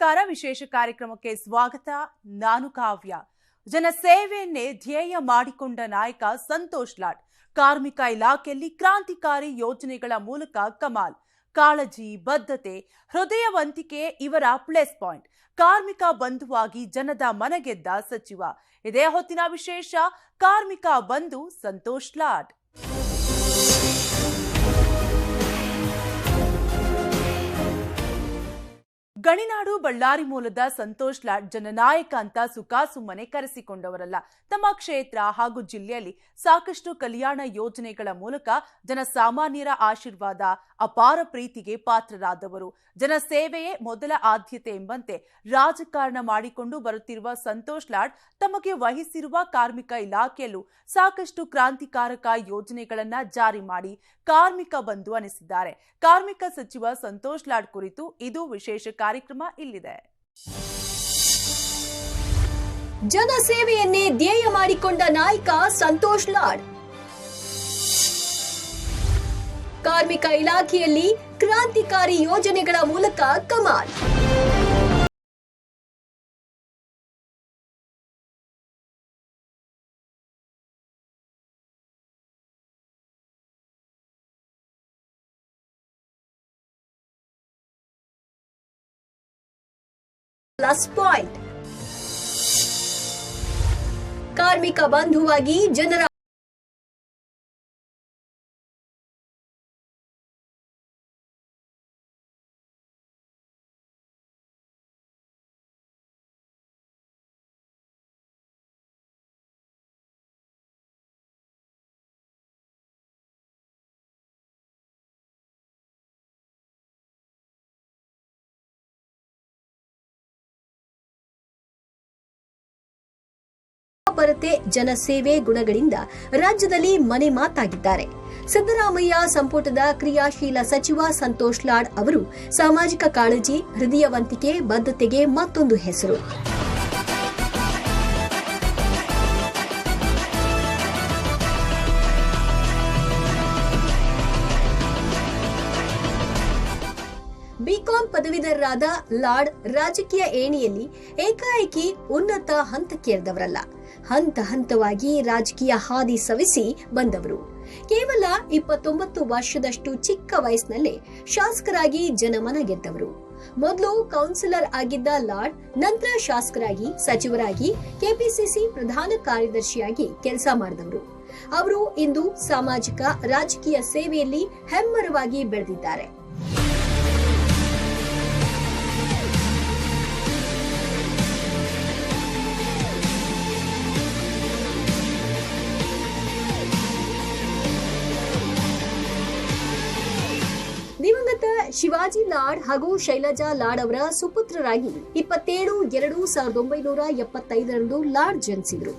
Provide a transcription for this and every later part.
ನಮಸ್ಕಾರ. ವಿಶೇಷ ಕಾರ್ಯಕ್ರಮಕ್ಕೆ ಸ್ವಾಗತ. ನಾನು ಕಾವ್ಯ. ಜನ ಸೇವೆಯನ್ನೇ ಧ್ಯೇಯ ಮಾಡಿಕೊಂಡ ನಾಯಕ ಸಂತೋಷ್ ಲಾಡ್. ಕಾರ್ಮಿಕ ಇಲಾಖೆಯಲ್ಲಿ ಕ್ರಾಂತಿಕಾರಿ ಯೋಜನೆಗಳ ಮೂಲಕ ಕಮಾಲ್. ಕಾಳಜಿ, ಬದ್ಧತೆ ಹೃದಯವಂತಿಕೆ ಇವರ ಪ್ಲಸ್ ಪಾಯಿಂಟ್. ಕಾರ್ಮಿಕ ಬಂಧುವಾಗಿ ಜನದ ಮನಗೆದ್ದ ಸಚಿವ. ಇದೇ ಹೊತ್ತಿನ ವಿಶೇಷ, ಕಾರ್ಮಿಕ ಬಂಧು ಸಂತೋಷ್ ಲಾಡ್. ಗಣಿನಾಡು ಬಳ್ಳಾರಿ ಮೂಲದ ಸಂತೋಷ್ ಲಾಡ್ ಜನನಾಯಕ ಅಂತ ಸುಖಾಸುಮ್ಮನೆ ಕರೆಸಿಕೊಂಡವರಲ್ಲ. ತಮ್ಮ ಕ್ಷೇತ್ರ ಹಾಗೂ ಜಿಲ್ಲೆಯಲ್ಲಿ ಸಾಕಷ್ಟು ಕಲ್ಯಾಣ ಯೋಜನೆಗಳ ಮೂಲಕ ಜನಸಾಮಾನ್ಯರ ಆಶೀರ್ವಾದ ಅಪಾರ ಪ್ರೀತಿಗೆ ಪಾತ್ರರಾದವರು. ಜನಸೇವೆಯೇ ಮೊದಲ ಆದ್ಯತೆ ಎಂಬಂತೆ ರಾಜಕಾರಣ ಮಾಡಿಕೊಂಡು ಬರುತ್ತಿರುವ ಸಂತೋಷ್ ಲಾಡ್ ತಮಗೆ ವಹಿಸಿರುವ ಕಾರ್ಮಿಕ ಇಲಾಖೆಯಲ್ಲೂ ಸಾಕಷ್ಟು ಕ್ರಾಂತಿಕಾರಕ ಯೋಜನೆಗಳನ್ನ ಜಾರಿ ಮಾಡಿ ಕಾರ್ಮಿಕ ಬಂಧು ಅನಿಸಿದ್ದಾರೆ. ಕಾರ್ಮಿಕ ಸಚಿವ ಸಂತೋಷ್ ಲಾಡ್ ಕುರಿತು ಇದು ವಿಶೇಷ ಕಾರ್ಯಕ್ರಮ ಇಲ್ಲಿದೆ. ಜನಸೇವೆಯನ್ನೇ ಧ್ಯೇಯ ಮಾಡಿಕೊಂಡ ನಾಯಕ ಸಂತೋಷ್ ಲಾಡ್ ಕಾರ್ಮಿಕ ಇಲಾಖೆಯಲ್ಲಿ ಕ್ರಾಂತಿಕಾರಿ ಯೋಜನೆಗಳ ಮೂಲಕ ಕಮಾಲ್. ಪ್ಲಸ್ ಪಾಯಿಂಟ್ ಕಾರ್ಮಿಕ ಬಂಧುವಾಗಿ ಜನರ ಪರತೆ ಜನಸೇವೆ ಗುಣಗಳಿಂದ ರಾಜ್ಯದಲ್ಲಿ ಮನೆ ಮಾತಾಗಿದ್ದಾರೆ. ಸಿದ್ದರಾಮಯ್ಯ ಸಂಪುಟದ ಕ್ರಿಯಾಶೀಲ ಸಚಿವ ಸಂತೋಷ್ ಲಾಡ್ ಅವರು ಸಾಮಾಜಿಕ ಕಾಳಜಿ, ಹೃದಯವಂತಿಕೆ, ಬದ್ಧತೆಗೆ ಮತ್ತೊಂದು ಹೆಸರು. ಬಿಕಾಂ ಪದವೀಧರರಾದ ಲಾಡ್ ರಾಜಕೀಯ ಏಣಿಯಲ್ಲಿ ಏಕಾಏಕಿ ಉನ್ನತ ಹಂತಕ್ಕೇರಿದವರಲ್ಲ. ಹಂತ ಹಂತವಾಗಿ ರಾಜಕೀಯ ಹಾದಿ ಸವಿಸಿ ಬಂದವರು. ಕೇವಲ ಇಪ್ಪತ್ತೊಂಬತ್ತು ವರ್ಷದಷ್ಟು ಚಿಕ್ಕ ವಯಸ್ಸಿನಲ್ಲೇ ಶಾಸಕರಾಗಿ ಜನಮನ ಗೆದ್ದವರು. ಮೊದಲು ಕೌನ್ಸಿಲರ್ ಆಗಿದ್ದ ಲಾರ್ಡ್, ನಂತರ ಶಾಸಕರಾಗಿ, ಸಚಿವರಾಗಿ, ಕೆಪಿಸಿಸಿ ಪ್ರಧಾನ ಕಾರ್ಯದರ್ಶಿಯಾಗಿ ಕೆಲಸ ಮಾಡಿದವರು. ಅವರು ಇಂದು ಸಾಮಾಜಿಕ, ರಾಜಕೀಯ ಸೇವೆಯಲ್ಲಿ ಹೆಮ್ಮರವಾಗಿ ಬೆಳೆದಿದ್ದಾರೆ. ಶಿವಾಜಿ ಲಾಡ್ ಹಾಗೂ ಶೈಲಜಾ ಲಾಡ್ ಅವರ ಸುಪುತ್ರರಾಗಿ ಇಪ್ಪತ್ತೇಳು ಎರಡು ಸಾವಿರದ ಒಂಬೈನೂರ ಎಪ್ಪತ್ತೈದರಂದು ಲಾಡ್ ಜನಿಸಿದರು.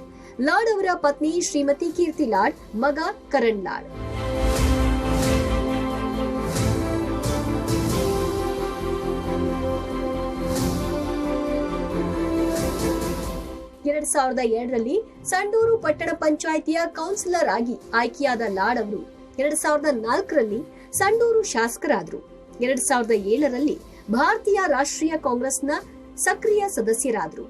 ಲಾಡ್ ಅವರ ಪತ್ನಿ ಶ್ರೀಮತಿ ಕೀರ್ತಿ ಲಾಡ್, ಮಗ ಕರಣ್ ಲಾಡ್. ಎರಡ್ ಸಾವಿರದ ಎರಡರಲ್ಲಿ ಸಂಡೂರು ಪಟ್ಟಣ ಪಂಚಾಯಿತಿಯ ಕೌನ್ಸಿಲರ್ ಆಗಿ ಆಯ್ಕೆಯಾದ ಲಾಡ್ ಅವರು ಎರಡ್ ಸಾವಿರದ ನಾಲ್ಕರಲ್ಲಿ ಸಂಡೂರು ಶಾಸಕರಾದರು. ಎರಡ್ ಸಾವಿರದ ಏಳರಲ್ಲಿ ಭಾರತೀಯ ರಾಷ್ಟ್ರೀಯ ಕಾಂಗ್ರೆಸ್ನ ಸಕ್ರಿಯ ಸದಸ್ಯರಾದರು.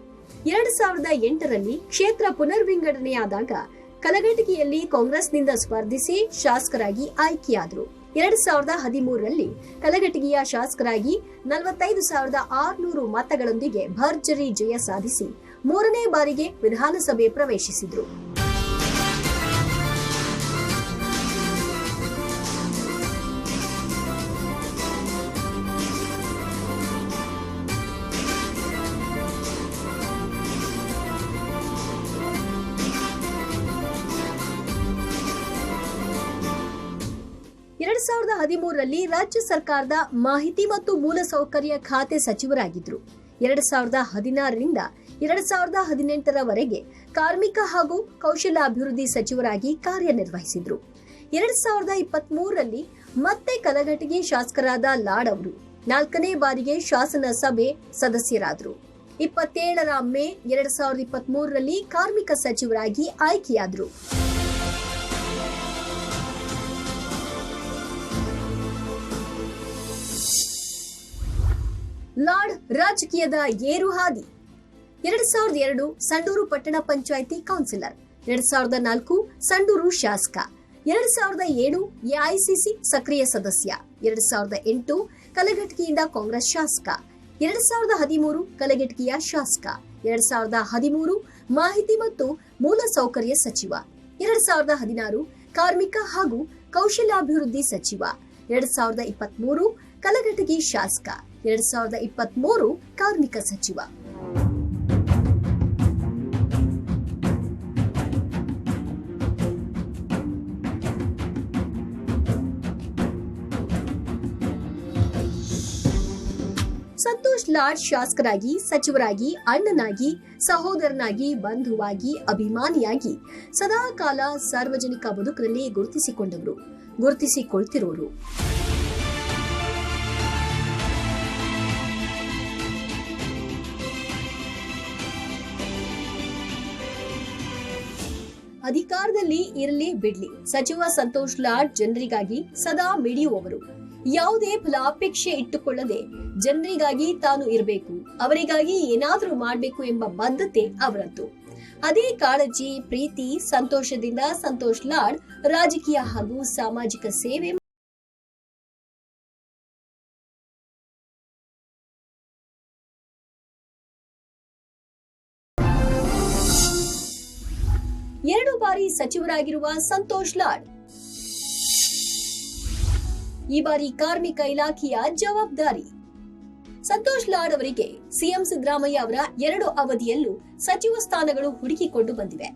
ಎರಡ್ ಸಾವಿರದ ಎಂಟರಲ್ಲಿ ಕ್ಷೇತ್ರ ಪುನರ್ವಿಂಗಡಣೆಯಾದಾಗ ಕಲಘಟಗಿಯಲ್ಲಿ ಕಾಂಗ್ರೆಸ್ನಿಂದ ಸ್ಪರ್ಧಿಸಿ ಶಾಸಕರಾಗಿ ಆಯ್ಕೆಯಾದರು. ಎರಡ್ ಸಾವಿರದ ಹದಿಮೂರರಲ್ಲಿ ಕಲಘಟಗಿಯ ಶಾಸಕರಾಗಿ ನಲವತ್ತೈದು ಸಾವಿರದ ಆರುನೂರು ಮತಗಳೊಂದಿಗೆ ಭರ್ಜರಿ ಜಯ ಸಾಧಿಸಿ ಮೂರನೇ ಬಾರಿಗೆ ವಿಧಾನಸಭೆ ಪ್ರವೇಶಿಸಿದ್ರು. ಹದಿಮೂರರಲ್ಲಿ ರಾಜ್ಯ ಸರ್ಕಾರದ ಮಾಹಿತಿ ಮತ್ತು ಮೂಲಸೌಕರ್ಯ ಖಾತೆ ಸಚಿವರಾಗಿದ್ದರು. ಎರಡ್ ಸಾವಿರದ ಹದಿನಾರರಿಂದ ಎರಡ್ ಸಾವಿರದ ಹದಿನೆಂಟರವರೆಗೆ ಕಾರ್ಮಿಕ ಹಾಗೂ ಕೌಶಲಾಭಿವೃದ್ಧಿ ಸಚಿವರಾಗಿ ಕಾರ್ಯನಿರ್ವಹಿಸಿದ್ರು. ಎರಡ್ ಸಾವಿರದ ಇಪ್ಪತ್ತ್ ಮೂರರಲ್ಲಿ ಮತ್ತೆ ಕಲಘಟಗಿ ಶಾಸಕರಾದ ಲಾಡ್ ಅವರು ನಾಲ್ಕನೇ ಬಾರಿಗೆ ಶಾಸನ ಸಭೆ ಸದಸ್ಯರಾದರು. ಇಪ್ಪತ್ತೇಳರ ಮೇ ಎರಡ್ ಸಾವಿರದ ಇಪ್ಪತ್ತ್ ಮೂರರಲ್ಲಿ ಕಾರ್ಮಿಕ ಸಚಿವರಾಗಿ ಆಯ್ಕೆಯಾದರು. ಲಾರ್ಡ್ ರಾಜಕೀಯದ ಏರು ಹಾದಿ. ಎರಡ್ ಸಾವಿರದ ಎರಡು ಸಂಡೂರು ಪಟ್ಟಣ ಪಂಚಾಯಿತಿ ಕೌನ್ಸಿಲರ್. ಎರಡ್ ಸಾವಿರದ ನಾಲ್ಕು ಸಂಡೂರು ಶಾಸಕ. ಎರಡ್ ಸಾವಿರದ ಏಳು ಎಐಸಿಸಿ ಸಕ್ರಿಯ ಸದಸ್ಯ. ಎರಡ್ ಸಾವಿರದ ಎಂಟು ಕಲಘಟಕಿಯಿಂದ ಕಾಂಗ್ರೆಸ್ ಶಾಸಕ. ಎರಡ್ ಸಾವಿರದ ಹದಿಮೂರು ಕಲಘಟಕಿಯ ಶಾಸಕ. ಎರಡ್ ಸಾವಿರದ ಹದಿಮೂರು ಮಾಹಿತಿ ಮತ್ತು ಮೂಲಸೌಕರ್ಯ ಸಚಿವ. ಎರಡ್ ಸಾವಿರದ ಹದಿನಾರು ಕಾರ್ಮಿಕ ಹಾಗೂ ಕೌಶಲ್ಯಾಭಿವೃದ್ಧಿ ಸಚಿವ. ಎರಡ್ ಸಾವಿರದ ಇಪ್ಪತ್ಮೂರು ಕಲಘಟಗಿ ಶಾಸಕ. ಎರಡ್ ಸಾವಿರದ ಇಪ್ಪತ್ಮೂರು ಕಾರ್ಮಿಕ ಸಚಿವ. ಸಂತೋಷ್ ಲಾಡ್ ಶಾಸಕರಾಗಿ, ಸಚಿವರಾಗಿ, ಅಣ್ಣನಾಗಿ, ಸಹೋದರನಾಗಿ, ಬಂಧುವಾಗಿ, ಅಭಿಮಾನಿಯಾಗಿ ಸದಾಕಾಲ ಸಾರ್ವಜನಿಕ ಬದುಕಿನಲ್ಲಿ ಗುರುತಿಸಿಕೊಂಡವರು, ಗುರುತಿಸಿಕೊಳ್ತಿರೋರು. ಅಧಿಕಾರದಲ್ಲಿ ಇರಲಿ ಬಿಡ್ಲಿ. ಸಚಿವ ಸಂತೋಷ್ ಲಾಡ್ ಜನರಿಗಾಗಿ ಸದಾ ಮಿಡಿಯುವವರು. ಯಾವುದೇ ಫಲಾಪೇಕ್ಷೆ ಇಟ್ಟುಕೊಳ್ಳದೆ ಜನರಿಗಾಗಿ ತಾನು ಇರಬೇಕು. ಅವರಿಗಾಗಿ ಏನಾದರೂ ಮಾಡಬೇಕು ಎಂಬ ಬದ್ಧತೆ ಅವರದ್ದು. ಅದೇ ಕಾಳಜಿ, ಪ್ರೀತಿ, ಸಂತೋಷದಿಂದ ಸಂತೋಷ್ ಲಾಡ್ ರಾಜಕೀಯ ಹಾಗೂ ಸಾಮಾಜಿಕ ಸೇವೆ ಬಾರಿ ಸಚಿವರಾಗಿರುವ ಸಂತೋಷ್ ಲಾಡ್. ಈ ಬಾರಿ ಕಾರ್ಮಿಕ ಇಲಾಖೆಯ ಜವಾಬ್ದಾರಿ. ಸಂತೋಷ್ ಲಾಡ್ ಅವರಿಗೆ ಸಿಎಂ ಸಿದ್ದರಾಮಯ್ಯ ಅವರ ಎರಡು ಅವಧಿಯಲ್ಲೂ ಸಚಿವ ಸ್ಥಾನಗಳು ಹುಡುಕಿಕೊಂಡು ಬಂದಿವೆ.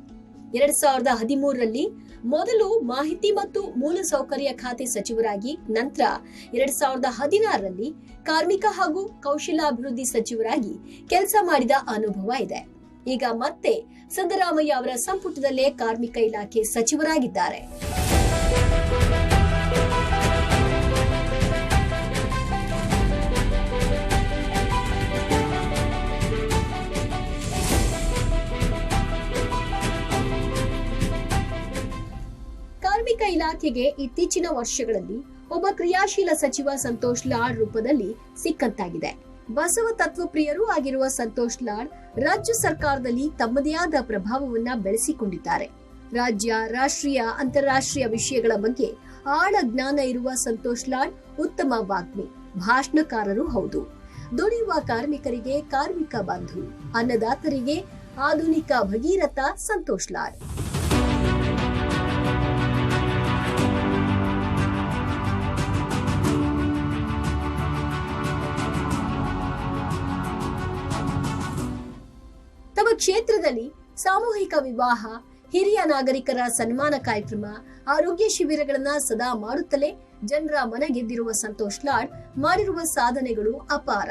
ಎರಡ್ ಸಾವಿರದ ಹದಿಮೂರರಲ್ಲಿ ಮೊದಲು ಮಾಹಿತಿ ಮತ್ತು ಮೂಲಸೌಕರ್ಯ ಖಾತೆ ಸಚಿವರಾಗಿ, ನಂತರ ಎರಡ್ ಸಾವಿರದ ಹದಿನಾರರಲ್ಲಿ ಕಾರ್ಮಿಕ ಹಾಗೂ ಕೌಶಲ್ಯಾಭಿವೃದ್ಧಿ ಸಚಿವರಾಗಿ ಕೆಲಸ ಮಾಡಿದ ಅನುಭವ ಇದೆ. ಈಗ ಮತ್ತೆ ಸಿದ್ದರಾಮಯ್ಯ ಅವರ ಸಂಪುಟದಲ್ಲೇ ಕಾರ್ಮಿಕ ಇಲಾಖೆ ಸಚಿವರಾಗಿದ್ದಾರೆ. ಕಾರ್ಮಿಕ ಇಲಾಖೆಗೆ ಇತ್ತೀಚಿನ ವರ್ಷಗಳಲ್ಲಿ ಒಬ್ಬ ಕ್ರಿಯಾಶೀಲ ಸಚಿವ ಸಂತೋಷ್ ಲಾಡ್ ರೂಪದಲ್ಲಿ ಸಿಕ್ಕಂತಾಗಿದೆ. ಬಸವ ತತ್ವಪ್ರಿಯರೂ ಆಗಿರುವ ಸಂತೋಷ್ ಲಾಡ್ ರಾಜ್ಯ ಸರ್ಕಾರದಲ್ಲಿ ತಮ್ಮದೇ ಆದ ಪ್ರಭಾವವನ್ನ ಬೆಳೆಸಿಕೊಂಡಿದ್ದಾರೆ. ರಾಜ್ಯ, ರಾಷ್ಟ್ರೀಯ, ಅಂತಾರಾಷ್ಟ್ರೀಯ ವಿಷಯಗಳ ಬಗ್ಗೆ ಆಳ ಜ್ಞಾನ ಇರುವ ಸಂತೋಷ್ ಲಾಡ್ ಉತ್ತಮ ವಾಗ್ಮಿ, ಭಾಷಣಕಾರರು ಹೌದು. ದುಡಿಯುವ ಕಾರ್ಮಿಕರಿಗೆ ಕಾರ್ಮಿಕ ಬಂಧು, ಅನ್ನದಾತರಿಗೆ ಆಧುನಿಕ ಭಗೀರಥ ಸಂತೋಷ್ ಲಾಡ್. ಕ್ಷೇತ್ರದಲ್ಲಿ ಸಾಮೂಹಿಕ ವಿವಾಹ, ಹಿರಿಯ ನಾಗರಿಕರ ಸನ್ಮಾನ ಕಾರ್ಯಕ್ರಮ, ಆರೋಗ್ಯ ಶಿಬಿರಗಳನ್ನ ಸದಾ ಮಾಡುತ್ತಲೇ ಜನರ ಮನ ಗೆದ್ದಿರುವ ಸಂತೋಷ್ ಲಾಡ್ ಮಾಡಿರುವ ಸಾಧನೆಗಳು ಅಪಾರ.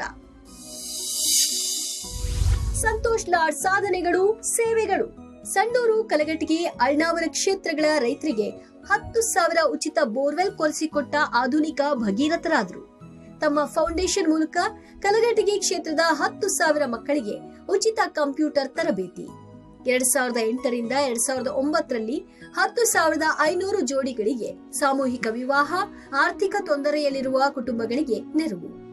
ಸಂತೋಷ್ ಲಾಡ್ ಸಾಧನೆಗಳು ಸೇವೆಗಳು. ಸಂಡೂರು ಕಲಘಟಗಿ ಅಳ್ನಾವರ ಕ್ಷೇತ್ರಗಳ ರೈತರಿಗೆ ಹತ್ತು ಸಾವಿರ ಉಚಿತ ಬೋರ್ವೆಲ್ ಕೊರೆಸಿಕೊಟ್ಟ ಆಧುನಿಕ ಭಗೀರಥರಾದರು. ತಮ್ಮ ಫೌಂಡೇಶನ್ ಮೂಲಕ ಕಲಘಟಗಿ ಕ್ಷೇತ್ರದ ಹತ್ತು ಸಾವಿರ ಮಕ್ಕಳಿಗೆ ಉಚಿತ ಕಂಪ್ಯೂಟರ್ ತರಬೇತಿ. ಎರಡ್ ಸಾವಿರದ ಎಂಟರಿಂದ ಎರಡ್ ಸಾವಿರದ ಒಂಬತ್ತರಲ್ಲಿ ಹತ್ತು ಸಾವಿರದ ಐನೂರು ಜೋಡಿಗಳಿಗೆ ಸಾಮೂಹಿಕ ವಿವಾಹ, ಆರ್ಥಿಕ ತೊಂದರೆಯಲ್ಲಿರುವ ಕುಟುಂಬಗಳಿಗೆ ನೆರವು.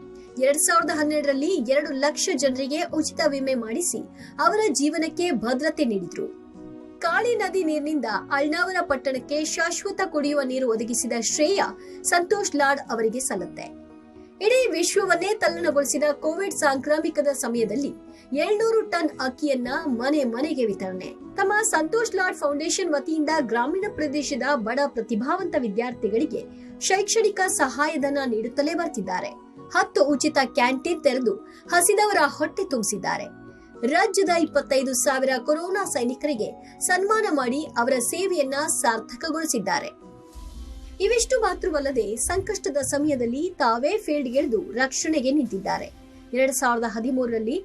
ಎರಡ್ ಸಾವಿರದ ಹನ್ನೆರಡರಲ್ಲಿ ಎರಡು ಲಕ್ಷ ಜನರಿಗೆ ಉಚಿತ ವಿಮೆ ಮಾಡಿಸಿ ಅವರ ಜೀವನಕ್ಕೆ ಭದ್ರತೆ ನೀಡಿದ್ರು. ಕಾಳಿ ನದಿ ನೀರಿನಿಂದ ಅಳ್ನಾವರ ಪಟ್ಟಣಕ್ಕೆ ಶಾಶ್ವತ ಕುಡಿಯುವ ನೀರು ಒದಗಿಸಿದ ಶ್ರೇಯ ಸಂತೋಷ್ ಲಾಡ್ ಅವರಿಗೆ ಸಲ್ಲುತ್ತೆ. ಇಡೀ ವಿಶ್ವವನ್ನೇ ತಲ್ಲಣಗೊಳಿಸಿದ ಕೋವಿಡ್ ಸಾಂಕ್ರಾಮಿಕದ ಸಮಯದಲ್ಲಿ ಏಳ್ನೂರು ಟನ್ ಅಕ್ಕಿಯನ್ನ ಮನೆ ಮನೆಗೆ ವಿತರಣೆ. ತಮ್ಮ ಸಂತೋಷ್ ಲಾಡ್ ಫೌಂಡೇಶನ್ ವತಿಯಿಂದ ಗ್ರಾಮೀಣ ಪ್ರದೇಶದ ಬಡ ಪ್ರತಿಭಾವಂತ ವಿದ್ಯಾರ್ಥಿಗಳಿಗೆ ಶೈಕ್ಷಣಿಕ ಸಹಾಯಧನ ನೀಡುತ್ತಲೇ ಬರ್ತಿದ್ದಾರೆ. ಹತ್ತು ಉಚಿತ ಕ್ಯಾಂಟೀನ್ ತೆರೆದು ಹಸಿದವರ ಹೊಟ್ಟೆ ತುಂಬಿಸಿದ್ದಾರೆ. ರಾಜ್ಯದ ಇಪ್ಪತ್ತೈದು ಸಾವಿರ ಕೊರೋನಾ ಸೈನಿಕರಿಗೆ ಸನ್ಮಾನ ಮಾಡಿ ಅವರ ಸೇವೆಯನ್ನ ಸಾರ್ಥಕಗೊಳಿಸಿದ್ದಾರೆ. ಇವಿಷ್ಟು ಮಾತ್ರವಲ್ಲದೆ ಸಂಕಷ್ಟದ ಸಮಯದಲ್ಲಿ ತಾವೇ ಫೀಲ್ಡ್ಗೆಳೆದು ರಕ್ಷಣೆಗೆ ನಿಂತಿದ್ದಾರೆ. ಎರಡ್ ಸಾವಿರದ ಹದಿಮೂರರಲ್ಲಿ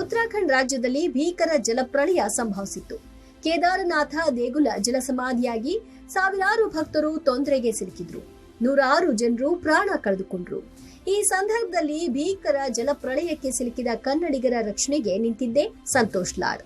ಉತ್ತರಾಖಂಡ್ ರಾಜ್ಯದಲ್ಲಿ ಭೀಕರ ಜಲಪ್ರಳಯ ಸಂಭವಿಸಿತ್ತು. ಕೇದಾರನಾಥ ದೇಗುಲ ಜಲಸಮಾಧಿಯಾಗಿ ಸಾವಿರಾರು ಭಕ್ತರು ತೊಂದರೆಗೆ ಸಿಲುಕಿದ್ರು. ನೂರಾರು ಜನರು ಪ್ರಾಣ ಕಳೆದುಕೊಂಡ್ರು. ಈ ಸಂದರ್ಭದಲ್ಲಿ ಭೀಕರ ಜಲಪ್ರಳಯಕ್ಕೆ ಸಿಲುಕಿದ ಕನ್ನಡಿಗರ ರಕ್ಷಣೆಗೆ ನಿಂತಿದ್ದೆ ಸಂತೋಷ್ ಲಾಡ್.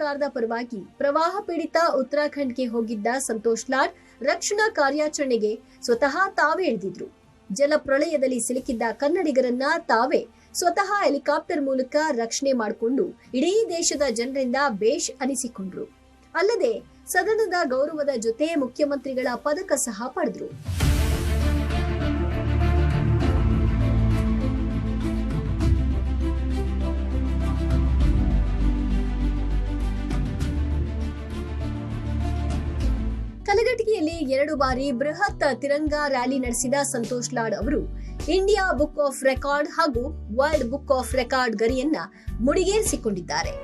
ಸರ್ಕಾರದ ಪರವಾಗಿ ಪ್ರವಾಹ ಪೀಡಿತ ಉತ್ತರಾಖಂಡ್ಗೆ ಹೋಗಿದ್ದ ಸಂತೋಷ್ ಲಾಡ್ ರಕ್ಷಣಾ ಕಾರ್ಯಾಚರಣೆಗೆ ಸ್ವತಃ ತಾವೇ ಇಳಿದಿದ್ರು. ಜಲ ಪ್ರಳಯದಲ್ಲಿ ಸಿಲುಕಿದ್ದ ಕನ್ನಡಿಗರನ್ನ ತಾವೇ ಸ್ವತಃ ಹೆಲಿಕಾಪ್ಟರ್ ಮೂಲಕ ರಕ್ಷಣೆ ಮಾಡಿಕೊಂಡು ಇಡೀ ದೇಶದ ಜನರಿಂದ ಬೇಷ್ ಅನಿಸಿಕೊಂಡ್ರು. ಅಲ್ಲದೆ ಸದನದ ಗೌರವದ ಜೊತೆ ಮುಖ್ಯಮಂತ್ರಿಗಳ ಪದಕ ಸಹ ಪಡೆದ್ರು. ಕಲಘಟಗಿಯಲ್ಲಿ ಎರಡು ಬಾರಿ ಬೃಹತ್ ತಿರಂಗ ರ್ಯಾಲಿ ನಡೆಸಿದ ಸಂತೋಷ್ ಲಾಡ್ ಅವರು, ಇಂಡಿಯಾ ಬುಕ್ ಆಫ್ ರೆಕಾರ್ಡ್ ಹಾಗೂ ವರ್ಲ್ಡ್ ಬುಕ್ ಆಫ್ ರೆಕಾರ್ಡ್ ಗರಿಯನ್ನ ಮುಡಿಗೇರಿಸಿಕೊಂಡಿದ್ದಾರೆ.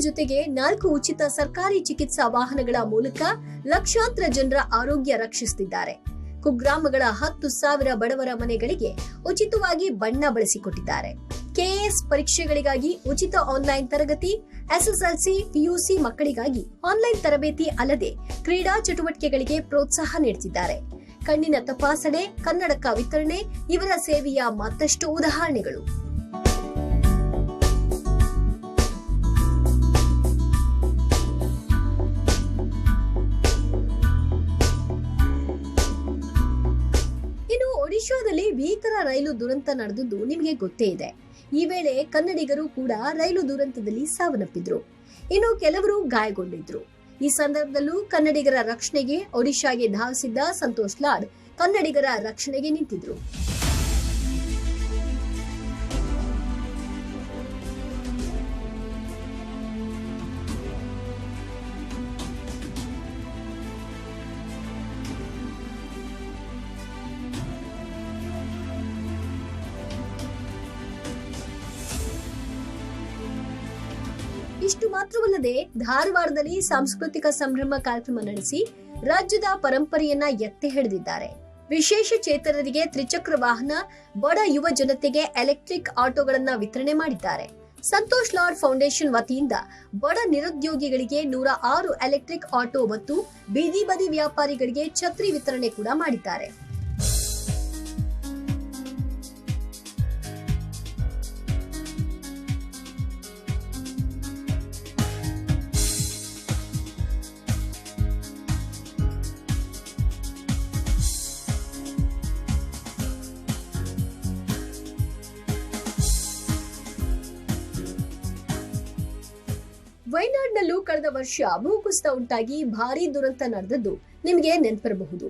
ಜೊತೆಗೆ ನಾಲ್ಕು ಉಚಿತ ಸರ್ಕಾರಿ ಚಿಕಿತ್ಸಾ ವಾಹನಗಳ ಮೂಲಕ ಲಕ್ಷಾಂತರ ಜನರ ಆರೋಗ್ಯ ರಕ್ಷಿಸುತ್ತಿದ್ದಾರೆ. ಕುಗ್ರಾಮಗಳ ಹತ್ತು ಸಾವಿರ ಬಡವರ ಮನೆಗಳಿಗೆ ಉಚಿತವಾಗಿ ಬಣ್ಣ ಬಳಸಿಕೊಟ್ಟಿದ್ದಾರೆ. ಕೆಎಎಸ್ ಪರೀಕ್ಷೆಗಳಿಗಾಗಿ ಉಚಿತ ಆನ್ಲೈನ್ ತರಗತಿ, ಎಸ್ಎಸ್ಎಲ್ಸಿ, ಪಿಯುಸಿ ಮಕ್ಕಳಿಗಾಗಿ ಆನ್ಲೈನ್ ತರಬೇತಿ ಅಲ್ಲದೆ ಕ್ರೀಡಾ ಚಟುವಟಿಕೆಗಳಿಗೆ ಪ್ರೋತ್ಸಾಹ ನೀಡುತ್ತಿದ್ದಾರೆ. ಕಣ್ಣಿನ ತಪಾಸಣೆ, ಕನ್ನಡಕ ವಿತರಣೆ, ಇವರ ಸೇವೆಯ ಮತ್ತಷ್ಟು ಉದಾಹರಣೆಗಳು. ಭೀಕರ ರೈಲು ದುರಂತ ನಡೆದಿದ್ದು ನಿಮಗೆ ಗೊತ್ತೇ ಇದೆ. ಈ ವೇಳೆ ಕನ್ನಡಿಗರು ಕೂಡ ರೈಲು ದುರಂತದಲ್ಲಿ ಸಾವನ್ನಪ್ಪಿದ್ರು. ಇನ್ನು ಕೆಲವರು ಗಾಯಗೊಂಡಿದ್ರು. ಈ ಸಂದರ್ಭದಲ್ಲೂ ಕನ್ನಡಿಗರ ರಕ್ಷಣೆಗೆ ಒಡಿಶಾಗೆ ಧಾವಿಸಿದ್ದ ಸಂತೋಷ್ ಲಾಡ್ ಕನ್ನಡಿಗರ ರಕ್ಷಣೆಗೆ ನಿಂತಿದ್ರು. ಮಾತ್ರವಲ್ಲದೆ ಧಾರವಾಡದಲ್ಲಿ ಸಾಂಸ್ಕೃತಿಕ ಸಂಭ್ರಮ ಕಾರ್ಯಕ್ರಮ ನಡೆಸಿ ರಾಜ್ಯದ ಪರಂಪರೆಯನ್ನ ಎತ್ತಿ ಹಿಡಿದಿದ್ದಾರೆ. ವಿಶೇಷ ಚೇತನರಿಗೆ ತ್ರಿಚಕ್ರ ವಾಹನ, ಬಡ ಯುವ ಜನತೆಗೆ ಎಲೆಕ್ಟ್ರಿಕ್ ಆಟೋಗಳನ್ನ ವಿತರಣೆ ಮಾಡಿದ್ದಾರೆ. ಸಂತೋಷ್ ಲಾಡ್ ಫೌಂಡೇಶನ್ ವತಿಯಿಂದ ಬಡ ನಿರುದ್ಯೋಗಿಗಳಿಗೆ ನೂರ ಆರು ಎಲೆಕ್ಟ್ರಿಕ್ ಆಟೋ ಮತ್ತು ಬೀದಿ ಬದಿ ವ್ಯಾಪಾರಿಗಳಿಗೆ ಛತ್ರಿ ವಿತರಣೆ ಕೂಡ ಮಾಡಿದ್ದಾರೆ. ವಯನಾಡ್ನಲ್ಲೂ ಕಳೆದ ವರ್ಷ ಭೂಕುಸಿತ ಉಂಟಾಗಿ ಭಾರೀ ದುರಂತ ನಡೆದದ್ದು ನಿಮಗೆ ನೆನಪಿರಬಹುದು.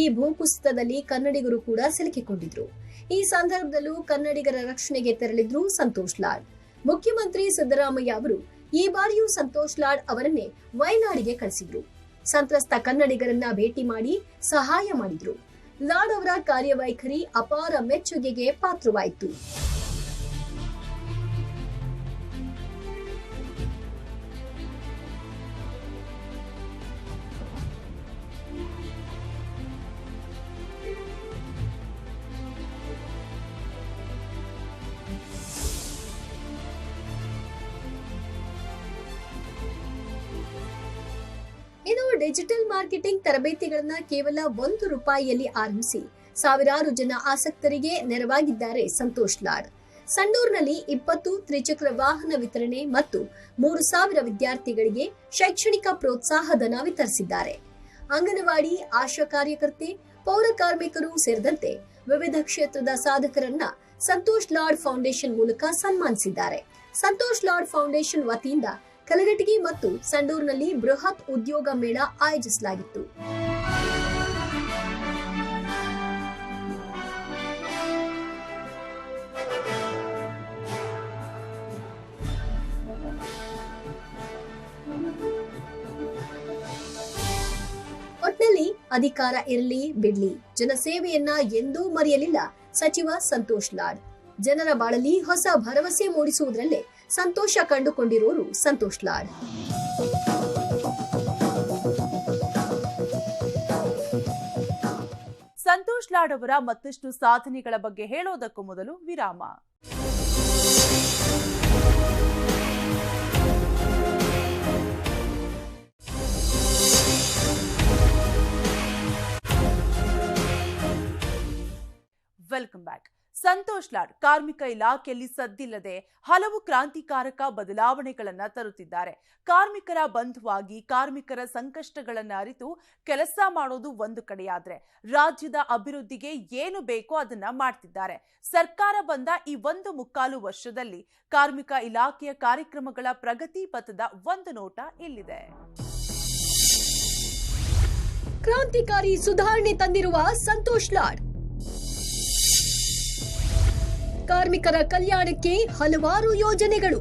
ಈ ಭೂಕುಸಿತದಲ್ಲಿ ಕನ್ನಡಿಗರು ಕೂಡ ಸಿಲುಕಿಕೊಂಡಿದ್ರು. ಈ ಸಂದರ್ಭದಲ್ಲೂ ಕನ್ನಡಿಗರ ರಕ್ಷಣೆಗೆ ತೆರಳಿದ್ರು ಸಂತೋಷ್ ಲಾಡ್. ಮುಖ್ಯಮಂತ್ರಿ ಸಿದ್ದರಾಮಯ್ಯ ಅವರು ಈ ಬಾರಿಯೂ ಸಂತೋಷ್ ಲಾಡ್ ಅವರನ್ನೇ ವಯನಾಡಿಗೆ ಕಳಿಸಿದ್ರು. ಸಂತ್ರಸ್ತ ಕನ್ನಡಿಗರನ್ನ ಭೇಟಿ ಮಾಡಿ ಸಹಾಯ ಮಾಡಿದ್ರು. ಲಾಡ್ ಅವರ ಕಾರ್ಯವೈಖರಿ ಅಪಾರ ಮೆಚ್ಚುಗೆಗೆ ಪಾತ್ರವಾಯಿತು. ಡಿಜಿಟಲ್ ಮಾರ್ಕೆಟಿಂಗ್ ತರಬೇತಿಗಳನ್ನ ಕೇವಲ ಒಂದು ರೂಪಾಯಿಯಲ್ಲಿ ಆರಂಭಿಸಿ ಸಾವಿರಾರು ಜನ ಆಸಕ್ತರಿಗೆ ನೆರವಾಗಿದ್ದಾರೆ ಸಂತೋಷ್ ಲಾಡ್. ಸಂಡೂರ್ನಲ್ಲಿ ಇಪ್ಪತ್ತು ತ್ರಿಚಕ್ರ ವಾಹನ ವಿತರಣೆ ಮತ್ತು ಮೂರು ಸಾವಿರ ವಿದ್ಯಾರ್ಥಿಗಳಿಗೆ ಶೈಕ್ಷಣಿಕ ಪ್ರೋತ್ಸಾಹಧನ ವಿತರಿಸಿದ್ದಾರೆ. ಅಂಗನವಾಡಿ, ಆಶಾ ಕಾರ್ಯಕರ್ತೆ, ಪೌರ ಕಾರ್ಮಿಕರು ಸೇರಿದಂತೆ ವಿವಿಧ ಕ್ಷೇತ್ರದ ಸಾಧಕರನ್ನ ಸಂತೋಷ್ ಲಾಡ್ ಫೌಂಡೇಶನ್ ಮೂಲಕ ಸನ್ಮಾನಿಸಿದ್ದಾರೆ. ಸಂತೋಷ್ ಲಾಡ್ ಫೌಂಡೇಶನ್ ವತಿಯಿಂದ ಕಲಘಟಗಿ ಮತ್ತು ಸಂಡೂರ್ನಲ್ಲಿ ಬೃಹತ್ ಉದ್ಯೋಗ ಮೇಳ ಆಯೋಜಿಸಲಾಗಿತ್ತು. ಅಧಿಕಾರ ಇರಲಿ, ಬಿಡ್ಲಿ. ಜನಸೇವೆಯನ್ನ ಎಂದೂ ಮರೆಯಲಿಲ್ಲ. ಸಚಿವ ಸಂತೋಷ್ ಲಾಡ್. ಜನರ ಬಾಳಲ್ಲಿ ಹೊಸ ಭರವಸೆ ಮೂಡಿಸುವುದರಲ್ಲೇ ಸಂತೋಷ ಕಂಡುಕೊಂಡಿರುವರು ಸಂತೋಷ್ ಲಾಡ್. ಸಂತೋಷ್ ಲಾಡ್ ಅವರ ಮತ್ತಷ್ಟು ಸಾಧನೆಗಳ ಬಗ್ಗೆ ಹೇಳೋದಕ್ಕೂ ಮೊದಲು ವಿರಾಮ. Welcome back. ಸಂತೋಷ್ ಲಾಡ್ ಕಾರ್ಮಿಕ ಇಲಾಖೆಯಲ್ಲಿ ಸದ್ದಿಲ್ಲದೆ ಹಲವು ಕ್ರಾಂತಿಕಾರಕ ಬದಲಾವಣೆಗಳನ್ನು ತರುತ್ತಿದ್ದಾರೆ. ಕಾರ್ಮಿಕರ ಬಂಧುವಾಗಿ ಕಾರ್ಮಿಕರ ಸಂಕಷ್ಟಗಳನ್ನು ಅರಿತು ಕೆಲಸ ಮಾಡೋದು ಒಂದು ಕಡೆಯಾದ್ರೆ ರಾಜ್ಯದ ಅಭಿವೃದ್ಧಿಗೆ ಏನು ಬೇಕೋ ಅದನ್ನ ಮಾಡ್ತಿದ್ದಾರೆ. ಸರ್ಕಾರ ಬಂದ ಈ ಒಂದು ಮುಕ್ಕಾಲು ವರ್ಷದಲ್ಲಿ ಕಾರ್ಮಿಕ ಇಲಾಖೆಯ ಕಾರ್ಯಕ್ರಮಗಳ ಪ್ರಗತಿ ಪಥದ ಒಂದು ನೋಟ ಇಲ್ಲಿದೆ. ಕ್ರಾಂತಿಕಾರಿ ಸುಧಾರಣೆ ತಂದಿರುವ ಸಂತೋಷ್ ಲಾಡ್ ಕಾರ್ಮಿಕರ ಕಲ್ಯಾಣಕ್ಕೆ ಹಲವಾರು ಯೋಜನೆಗಳು.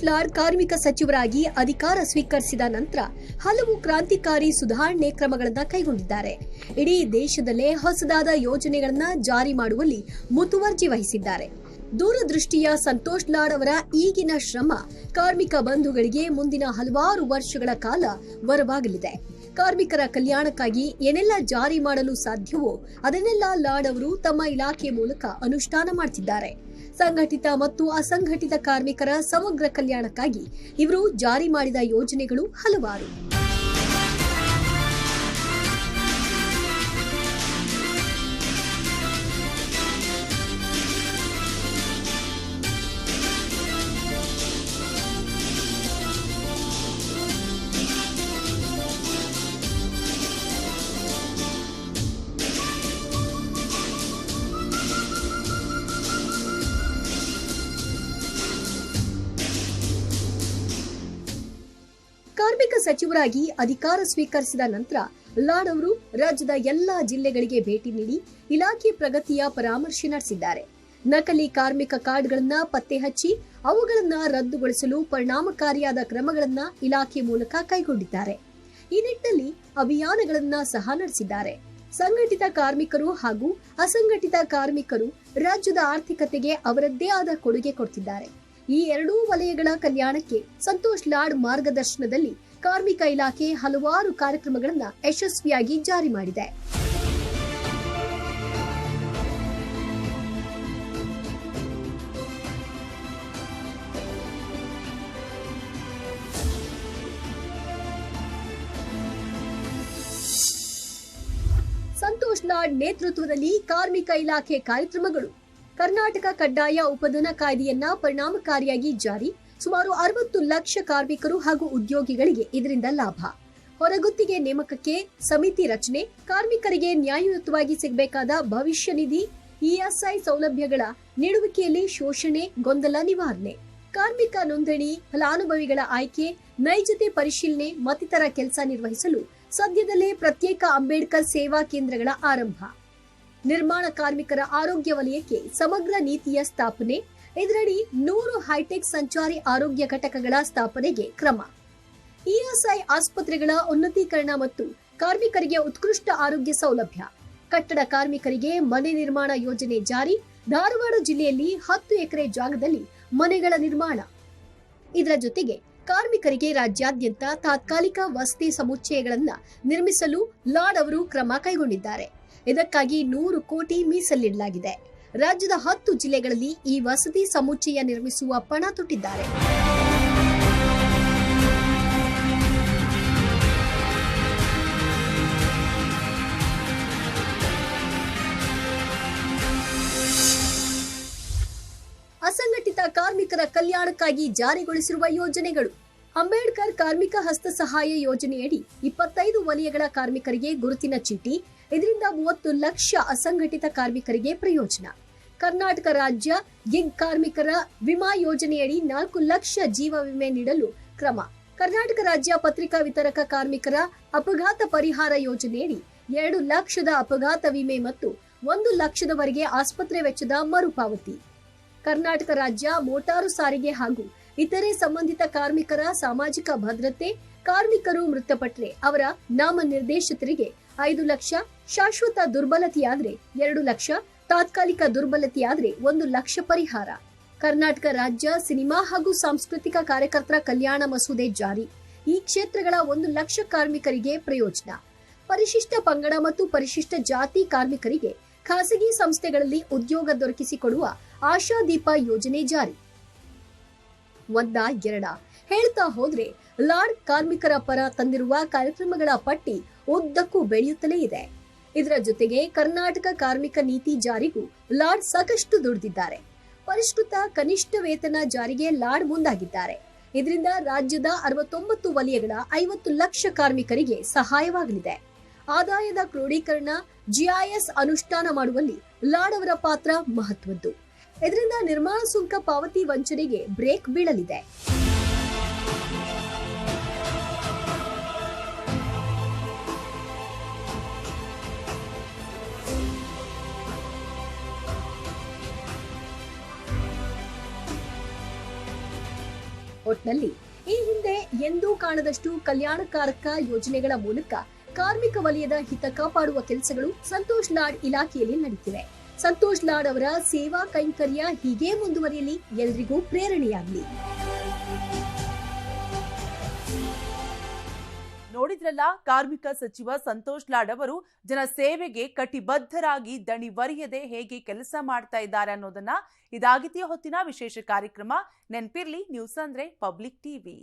ಸಂತೋಷ್ ಕಾರ್ಮಿಕ ಸಚಿವರಾಗಿ ಅಧಿಕಾರ ಸ್ವೀಕರಿಸಿದ ನಂತರ ಹಲವು ಕ್ರಾಂತಿಕಾರಿ ಸುಧಾರಣೆ ಕ್ರಮಗಳನ್ನು ಕೈಗೊಂಡಿದ್ದಾರೆ. ಇಡೀ ದೇಶದಲ್ಲೇ ಹೊಸದಾದ ಯೋಜನೆಗಳನ್ನು ಜಾರಿ ಮಾಡುವಲ್ಲಿ ಮುತುವರ್ಜಿ ವಹಿಸಿದ್ದಾರೆ. ದೂರದೃಷ್ಟಿಯ ಸಂತೋಷ್ ಲಾಡ್ ಅವರ ಈಗಿನ ಶ್ರಮ ಕಾರ್ಮಿಕ ಬಂಧುಗಳಿಗೆ ಮುಂದಿನ ಹಲವಾರು ವರ್ಷಗಳ ಕಾಲ ವರವಾಗಲಿದೆ. ಕಾರ್ಮಿಕರ ಕಲ್ಯಾಣಕ್ಕಾಗಿ ಏನೆಲ್ಲ ಜಾರಿ ಮಾಡಲು ಸಾಧ್ಯವೋ ಅದನ್ನೆಲ್ಲ ಲಾಡ್ ಅವರು ತಮ್ಮ ಇಲಾಖೆ ಮೂಲಕ ಅನುಷ್ಠಾನ ಮಾಡ್ತಿದ್ದಾರೆ. ಸಂಘಟಿತ ಮತ್ತು ಅಸಂಘಟಿತ ಕಾರ್ಮಿಕರ ಸಮಗ್ರ ಕಲ್ಯಾಣಕ್ಕಾಗಿ ಇವರು ಜಾರಿ ಮಾಡಿದ ಯೋಜನೆಗಳು ಹಲವಾರು. ಸಚಿವರಾಗಿ ಅಧಿಕಾರ ಸ್ವೀಕರಿಸಿದ ನಂತರ ಲಾಡ್ ಅವರು ರಾಜ್ಯದ ಎಲ್ಲಾ ಜಿಲ್ಲೆಗಳಿಗೆ ಭೇಟಿ ನೀಡಿ ಇಲಾಖೆ ಪ್ರಗತಿಯ ಪರಾಮರ್ಶೆ ನಡೆಸಿದ್ದಾರೆ. ನಕಲಿ ಕಾರ್ಮಿಕ ಕಾರ್ಡ್ಗಳನ್ನ ಪತ್ತೆ ಹಚ್ಚಿ ಅವುಗಳನ್ನ ರದ್ದುಗೊಳಿಸಲು ಪರಿಣಾಮಕಾರಿಯಾದ ಕ್ರಮಗಳನ್ನ ಇಲಾಖೆ ಮೂಲಕ ಕೈಗೊಂಡಿದ್ದಾರೆ. ಈ ನಿಟ್ಟಿನಲ್ಲಿ ಅಭಿಯಾನಗಳನ್ನ ಸಹ ನಡೆಸಿದ್ದಾರೆ. ಸಂಘಟಿತ ಕಾರ್ಮಿಕರು ಹಾಗೂ ಅಸಂಘಟಿತ ಕಾರ್ಮಿಕರು ರಾಜ್ಯದ ಆರ್ಥಿಕತೆಗೆ ಅವರದ್ದೇ ಆದ ಕೊಡುಗೆ ಕೊಡ್ತಿದ್ದಾರೆ. ಈ ಎರಡೂ ವಲಯಗಳ ಕಲ್ಯಾಣಕ್ಕೆ ಸಂತೋಷ್ ಲಾಡ್ ಮಾರ್ಗದರ್ಶನದಲ್ಲಿ ಕಾರ್ಮಿಕ ಇಲಾಖೆ ಹಲವಾರು ಕಾರ್ಯಕ್ರಮಗಳನ್ನು ಯಶಸ್ವಿಯಾಗಿ ಜಾರಿ ಮಾಡಿದೆ. ಸಂತೋಷ್ ನೇತೃತ್ವದಲ್ಲಿ ಕಾರ್ಮಿಕ ಇಲಾಖೆ ಕಾರ್ಯಕ್ರಮಗಳು. ಕರ್ನಾಟಕ ಕಡ್ಡಾಯ ಉಪಧನ ಕಾಯ್ದೆಯನ್ನ ಪರಿಣಾಮಕಾರಿಯಾಗಿ ಜಾರಿ ಸುಮಾರು ಅರವತ್ತು ಲಕ್ಷ ಕಾರ್ಮಿಕರು ಹಾಗೂ ಉದ್ಯೋಗಿಗಳಿಗೆ ಇದರಿಂದ ಲಾಭ. ಹೊರಗುತ್ತಿಗೆ ನೇಮಕಕ್ಕೆ ಸಮಿತಿ ರಚನೆ, ಕಾರ್ಮಿಕರಿಗೆ ನ್ಯಾಯಯುತವಾಗಿ ಸಿಗಬೇಕಾದ ಭವಿಷ್ಯ ನಿಧಿ ಇಎಸ್ಐ ಸೌಲಭ್ಯಗಳ ನೀಡುವಿಕೆಯಲ್ಲಿ ಶೋಷಣೆ, ಗೊಂದಲ ನಿವಾರಣೆ. ಕಾರ್ಮಿಕ ನೋಂದಣಿ, ಫಲಾನುಭವಿಗಳ ಆಯ್ಕೆ, ನೈಜತೆ ಪರಿಶೀಲನೆ, ಮತ್ತಿತರ ಕೆಲಸ ನಿರ್ವಹಿಸಲು ಸದ್ಯದಲ್ಲೇ ಪ್ರತ್ಯೇಕ ಅಂಬೇಡ್ಕರ್ ಸೇವಾ ಕೇಂದ್ರಗಳ ಆರಂಭ. ನಿರ್ಮಾಣ ಕಾರ್ಮಿಕರ ಆರೋಗ್ಯ ವಲಯಕ್ಕೆ ಸಮಗ್ರ ನೀತಿಯ ಸ್ಥಾಪನೆ ಇದರಡಿ ನೂರು ಹೈಟೆಕ್ ಸಂಚಾರಿ ಆರೋಗ್ಯ ಘಟಕಗಳ ಸ್ಥಾಪನೆಗೆ ಕ್ರಮ. ಇಎಸ್ಐ ಆಸ್ಪತ್ರೆಗಳ ಉನ್ನತೀಕರಣ ಮತ್ತು ಕಾರ್ಮಿಕರಿಗೆ ಉತ್ಕೃಷ್ಟ ಆರೋಗ್ಯ ಸೌಲಭ್ಯ. ಕಟ್ಟಡ ಕಾರ್ಮಿಕರಿಗೆ ಮನೆ ನಿರ್ಮಾಣ ಯೋಜನೆ ಜಾರಿ. ಧಾರವಾಡ ಜಿಲ್ಲೆಯಲ್ಲಿ ಹತ್ತು ಎಕರೆ ಜಾಗದಲ್ಲಿ ಮನೆಗಳ ನಿರ್ಮಾಣ. ಇದರ ಜೊತೆಗೆ ಕಾರ್ಮಿಕರಿಗೆ ರಾಜ್ಯಾದ್ಯಂತ ತಾತ್ಕಾಲಿಕ ವಸತಿ ಸಮುಚ್ಚಯಗಳನ್ನ ನಿರ್ಮಿಸಲು ಲಾಡ್ ಅವರು ಕ್ರಮ ಕೈಗೊಂಡಿದ್ದಾರೆ. ಇದಕ್ಕಾಗಿ ನೂರು ಕೋಟಿ ಮೀಸಲಿಡಲಾಗಿದೆ. ರಾಜ್ಯದ ಹತ್ತು ಜಿಲ್ಲೆಗಳಲ್ಲಿ ಈ ವಸತಿ ಸಮುಚ್ಚಯ ನಿರ್ಮಿಸುವ ಪಣ ತೊಟ್ಟಿದ್ದಾರೆ. ಅಸಂಘಟಿತ ಕಾರ್ಮಿಕರ ಕಲ್ಯಾಣಕ್ಕಾಗಿ ಜಾರಿಗೊಳಿಸಿರುವ ಯೋಜನೆಗಳು. ಅಂಬೇಡ್ಕರ್ ಕಾರ್ಮಿಕ ಹಸ್ತ ಸಹಾಯ ಯೋಜನೆಯಡಿ ಇಪ್ಪತ್ತೈದು ವಲಯಗಳ ಕಾರ್ಮಿಕರಿಗೆ ಗುರುತಿನ ಚೀಟಿ, ಇದರಿಂದ ಮೂವತ್ತು ಲಕ್ಷ ಅಸಂಘಟಿತ ಕಾರ್ಮಿಕರಿಗೆ ಪ್ರಯೋಜನ. ಕರ್ನಾಟಕ ರಾಜ್ಯ ಗಿಗ್ ಕಾರ್ಮಿಕರ ವಿಮಾ ಯೋಜನೆಯಡಿ ನಾಲ್ಕು ಲಕ್ಷ ಜೀವ ವಿಮೆ ನೀಡಲು ಕ್ರಮ. ಕರ್ನಾಟಕ ರಾಜ್ಯ ಪತ್ರಿಕಾ ವಿತರಕ ಕಾರ್ಮಿಕರ ಅಪಘಾತ ಪರಿಹಾರ ಯೋಜನೆಯಡಿ ಎರಡು ಲಕ್ಷದ ಅಪಘಾತ ವಿಮೆ ಮತ್ತು ಒಂದು ಲಕ್ಷದವರೆಗೆ ಆಸ್ಪತ್ರೆ ವೆಚ್ಚದ ಮರುಪಾವತಿ. ಕರ್ನಾಟಕ ರಾಜ್ಯ ಮೋಟಾರು ಸಾರಿಗೆ ಹಾಗೂ ಇತರೆ ಸಂಬಂಧಿತ ಕಾರ್ಮಿಕರ ಸಾಮಾಜಿಕ ಭದ್ರತೆ, ಕಾರ್ಮಿಕರು ಮೃತಪಟ್ಟರೆ ಅವರ ನಾಮ ನಿರ್ದೇಶಿತರಿಗೆ ಐದು ಲಕ್ಷ, ಶಾಶ್ವತ ದುರ್ಬಲತೆಯಾದರೆ ಎರಡು ಲಕ್ಷ ತಾತ್ಕಾಲಿಕ ದುರ್ಬಲತೆಯಾದರೆ ಒಂದು ಲಕ್ಷ ಪರಿಹಾರ. ಕರ್ನಾಟಕ ರಾಜ್ಯ, ಸಿನಿಮಾ ಹಾಗೂ ಸಾಂಸ್ಕೃತಿಕ ಕಾರ್ಯಕರ್ತರ ಕಲ್ಯಾಣ ಮಸೂದೆ ಜಾರಿ. ಈ ಕ್ಷೇತ್ರಗಳ ಒಂದು ಲಕ್ಷ ಕಾರ್ಮಿಕರಿಗೆ ಪ್ರಯೋಜನ. ಪರಿಶಿಷ್ಟ ಪಂಗಡ ಮತ್ತು ಪರಿಶಿಷ್ಟ ಜಾತಿ ಕಾರ್ಮಿಕರಿಗೆ ಖಾಸಗಿ ಸಂಸ್ಥೆಗಳಲ್ಲಿ ಉದ್ಯೋಗ ದೊರಕಿಸಿಕೊಡುವ ಆಶಾದೀಪ ಯೋಜನೆ ಜಾರಿ. ಒಂದ ಎರಡ. ಹೇಳ್ತಾ ಹೋದ್ರೆ ಲಾರ್ಡ್ ಕಾರ್ಮಿಕರ ಪರ ತಂದಿರುವ ಕಾರ್ಯಕ್ರಮಗಳ ಪಟ್ಟಿ ಉದ್ದಕ್ಕೂ ಬೆಳೆಯುತ್ತಲೇ ಇದೆ. ಇದರ ಜೊತೆಗೆ ಕರ್ನಾಟಕ ಕಾರ್ಮಿಕ ನೀತಿ ಜಾರಿಗೂ ಲಾಡ್ ಸಾಕಷ್ಟು ದುಡಿದಿದ್ದಾರೆ. ಪರಿಷ್ಕೃತ ಕನಿಷ್ಠ ವೇತನ ಜಾರಿಗೆ ಲಾಡ್ ಮುಂದಾಗಿದ್ದಾರೆ. ಇದರಿಂದ ರಾಜ್ಯದ ಅರವತ್ತೊಂಬತ್ತು ವಲಯಗಳ ಐವತ್ತು ಲಕ್ಷ ಕಾರ್ಮಿಕರಿಗೆ ಸಹಾಯವಾಗಲಿದೆ. ಆದಾಯದ ಕ್ರೋಢೀಕರಣ ಜಿಐಎಸ್ ಅನುಷ್ಠಾನ ಮಾಡುವಲ್ಲಿ ಲಾಡ್ ಅವರ ಪಾತ್ರ ಮಹತ್ವದ್ದು. ಇದರಿಂದ ನಿರ್ಮಾಣ ಸುಂಕ ಪಾವತಿ ವಂಚನೆಗೆ ಬ್ರೇಕ್ ಬೀಳಲಿದೆ. ಒಟ್ನಲ್ಲಿ ಈ ಹಿಂದೆ ಎಂದೂ ಕಾಣದಷ್ಟು ಕಲ್ಯಾಣಕಾರಕ ಯೋಜನೆಗಳ ಮೂಲಕ ಕಾರ್ಮಿಕ ವಲಯದ ಹಿತ ಕಾಪಾಡುವ ಕೆಲಸಗಳು ಸಂತೋಷ್ ಲಾಡ್ ಇಲಾಖೆಯಲ್ಲಿ ನಡೆಯುತ್ತಿವೆ ಸಂತೋಷ್ ಲಾಡ್ ಅವರ ಸೇವಾ ಕೈಂಕರ್ಯ ಹೀಗೆ ಮುಂದುವರಿಯಲಿ. ಎಲ್ರಿಗೂ ಪ್ರೇರಣೆಯಾಗಲಿ. ನೋಡಿದ್ರಲ್ಲ, ಕಾರ್ಮಿಕ ಸಚಿವ ಸಂತೋಷ್ ಲಾಡ್ ಅವರು, ಜನ ಸೇವೆಗೆ ಕಟಿಬದ್ಧರಾಗಿ ದಣಿ ವರಿಯದೆ ಹೇಗೆ ಕೆಲಸ ಮಾಡ್ತಾ ಇದ್ದಾರೆ ಅನ್ನೋದನ್ನ ಇದಾಗಿದೆಯೇ ಹೊತ್ತಿನ ವಿಶೇಷ ಕಾರ್ಯಕ್ರಮ. ನೆನ್ಪಿರ್ಲಿ, ನ್ಯೂಸ್ ಅಂದ್ರೆ ಪಬ್ಲಿಕ್ ಟಿವಿ.